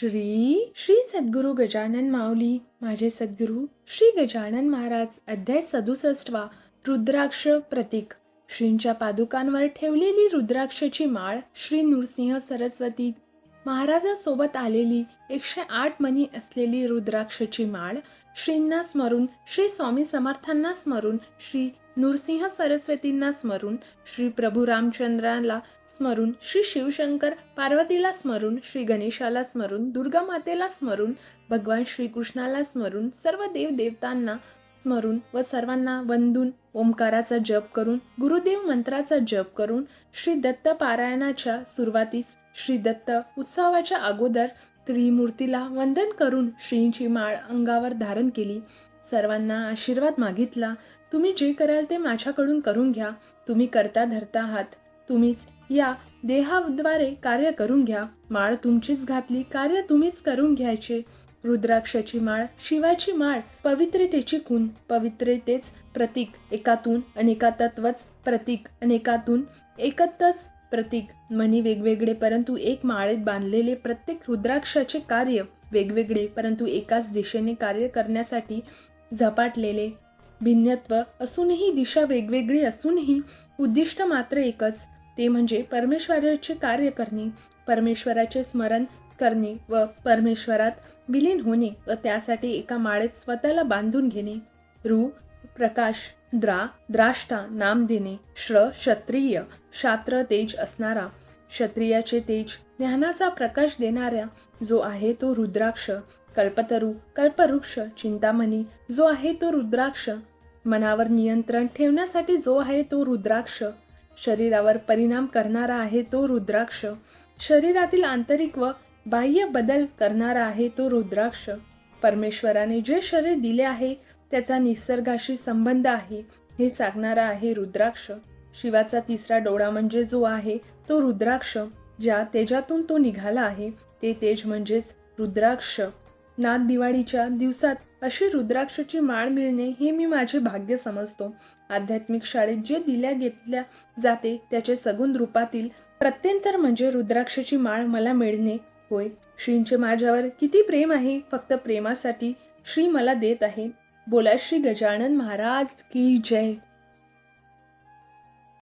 श्री श्री सद्गुरू गजानन माऊली. माझे सद्गुरू श्री गजानन महाराज अध्याय सदुसष्टवा रुद्राक्ष प्रतीक. श्रींच्या पादुकांवर ठेवलेली रुद्राक्षची माळ श्री नृसिंह सरस्वती. महाराजासोबत आलेली एकशे आठ मनी असलेली रुद्राक्षची माळ श्रींना स्मरून श्री स्वामी समर्थांना स्मरून श्री नृसिंह सरस्वतींना स्मरून श्री प्रभू रामचंद्राला स्मरून श्री शिवशंकर पार्वतीला स्मरून श्री गणेशाला स्मरून दुर्गा मातेला स्मरून भगवान श्रीकृष्णाला स्मरून सर्व देव देवतांना स्मरून व सर्वांना वंदून ओंकाराचा जप करून गुरुदेव मंत्राचा जप करून श्री दत्त पारायणाच्या सुरुवातीस श्री दत्त उत्सवाच्या अगोदर त्रिमूर्तीला वंदन करून श्रींची माळ अंगावर धारण केली. सर्वांना आशीर्वाद मागितला. तुम्ही जे कराल ते माझ्याकडून करून घ्या. तुम्ही करता धरता आहात तुम्हीच या देहाद्वारे कार्य करून घ्या. माळ तुमचीच घातली कार्य तुम्हीच करून घ्यायचे. रुद्राक्षाची माळ शिवाची माळ पवित्रतेची खून. पवित्रतेच प्रतीक एकातून अनेका तत्वच प्रतीक अनेकातून एकतच प्रतीक. मनी वेगवेगळे परंतु एक माळेत बांधलेले प्रत्येक रुद्राक्षाचे कार्य वेगवेगळे परंतु एकाच दिशेने कार्य करण्यासाठी झपाटलेले. भिन्नत्व असूनही दिशा वेगवेगळी असूनही उद्दिष्ट मात्र एकच. ते म्हणजे परमेश्वराचे कार्य करणे परमेश्वराचे स्मरण करणे व परमेश्वरात विलीन होणे व त्यासाठी एका माळेत स्वतःला बांधून घेणे. रू प्रकाश द्रा द्राष्टा नाम देणे. श्र क्षत्रिय. शात्र तेज असणारा. क्षत्रियाचे तेज ज्ञानाचा प्रकाश देणाऱ्या जो आहे तो रुद्राक्ष कल्पतरू कल्पवृक्ष चिंतामणी जो आहे तो रुद्राक्ष. मनावर नियंत्रण ठेवण्यासाठी जो आहे तो रुद्राक्ष. शरीरावर परिणाम करणारा आहे तो रुद्राक्ष. शरीरातील आंतरिक व बाह्य बदल करणारा आहे तो रुद्राक्ष. परमेश्वराने जे शरीर दिले आहे त्याचा निसर्गाशी संबंध आहे हे सांगणारा आहे रुद्राक्ष. शिवाचा तिसरा डोळा म्हणजे जो आहे तो रुद्राक्ष. ज्या तेजातून तो निघाला आहे ते तेज म्हणजेच रुद्राक्ष. नाग दिवाळीच्या दिवसात अशी रुद्राक्षची माळ मिळणे हे मी माझे भाग्य समजतो. आध्यात्मिक शाळेत जे दिल्या घेतल्या जाते त्याचे सगुण रूपातील प्रत्यंतर म्हणजे रुद्राक्षची माळ मला मिळणे. होय श्रींचे माझ्यावर किती प्रेम आहे फक्त प्रेमासाठी श्री मला देत आहे. बोला श्री गजानन महाराज की जय.